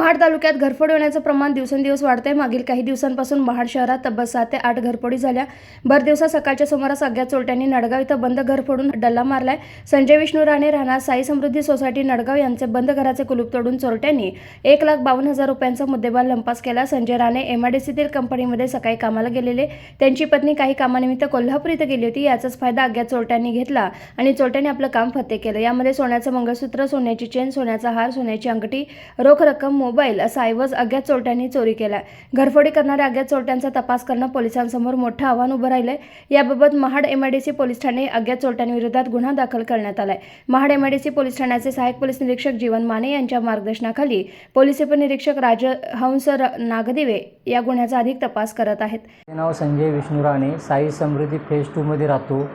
महाड तालुक्यात घरफोड होण्याचं प्रमाण दिवसेंदिवस वाढतंय. मागील काही दिवसांपासून महाड शहरात तब्बल सात ते आठ घरफोडी झाल्या. भर दिवसा सकाळच्या सुमारास अज्ञात चोरट्यांनी नडगाव इथं बंद घर फोडून डल्ला मारलाय. संजय विष्णू राणे राहणार साई समृद्धी सोसायटी नडगाव यांचे बंद घराचे कुलूप तोडून चोरट्यांनी एक लाख बावन्न हजार रुपयांचा मुद्देमाल लंपास केला. संजय राणे एमआयडीसीतील कंपनीमध्ये सकाळी कामाला गेलेले. त्यांची पत्नी काही कामानिमित्त कोल्हापूर इथं गेली होती. याचाच फायदा अज्ञात चोरट्यांनी घेतला आणि चोरट्यांनी आपलं काम फत्ते केलं. यामध्ये सोन्याचं मंगळसूत्र सोन्याची चेन सोन्याचा हार सोन्याची अंगठी रोख रक्कम मोबाईल असा ऐवज अज्ञात चोरट्यांनी चोरी केला घरफोडी करणाऱ्या अज्ञात चोरट्यांचा तपास करणं पोलिसांसमोर मोठं आव्हान उभं राहिलंय. याबाबत महाड एमआयडीसी पोलीस ठाणे अज्ञात चोरट्यांविरोधात गुन्हा दाखल करण्यात आलाय. महाड एमआयडीसी पोलीस ठाण्याचे सहाय्यक पोलीस निरीक्षक जीवन माने यांच्या मार्गदर्शनाखाली पोलीस उपनिरीक्षक राजहंस र- नागदिवे या गुन्ह्याचा अधिक तपास करत आहेत. नाव संजय विष्णू राणे. साई समृद्धी फेज टूमध्ये राहतो.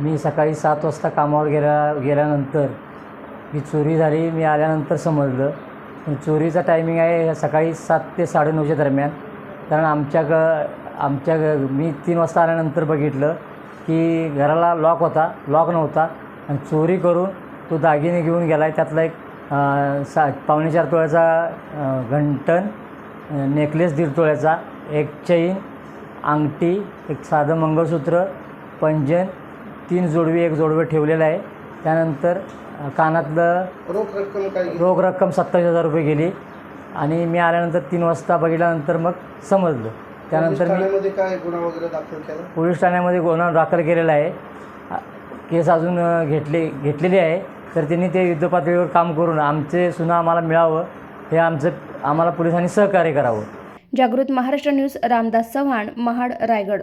मी सकाळी सात वाजता कामावर गेल्या गेल्यानंतर ही चोरी झाली. मी आल्यानंतर समजलं. चोरीचा टायमिंग आहे सकाळी सात ते साडेनऊच्या दरम्यान. कारण आमच्या ग आमच्या ग मी तीन वाजता आल्यानंतर बघितलं की घराला लॉक होता लॉक नव्हता. आणि चोरी करून तो दागिने घेऊन गेला आहे त्यातला एक सा पावणे चार तोळ्याचा घंटण नेकलेस दीड तोळ्याचा एक चैन अंगठी एक साधं मंगळसूत्र पंजन तीन जोडवी एक जोडवे ठेवलेलं आहे. त्यानंतर कानातलं रोख रक्कम काय? रोख रक्कम सत्तावीस हजार रुपये गेली. आणि मी आल्यानंतर तीन वाजता बघितल्यानंतर मग समजलं. त्यानंतर मी काय गुन्हा वगैरे दाखल केला? पोलीस ठाण्यामध्ये गुन्हा दाखल केलेला आहे. केस अजून घेतली घेतलेली आहे. तर त्यांनी ते युद्धपातळीवर काम करून आमचे सुना आम्हाला मिळावं. हे आमचं आम्हाला पोलिसांनी सहकार्य करावं. जागृत महाराष्ट्र न्यूज रामदास चव्हाण महाड रायगड.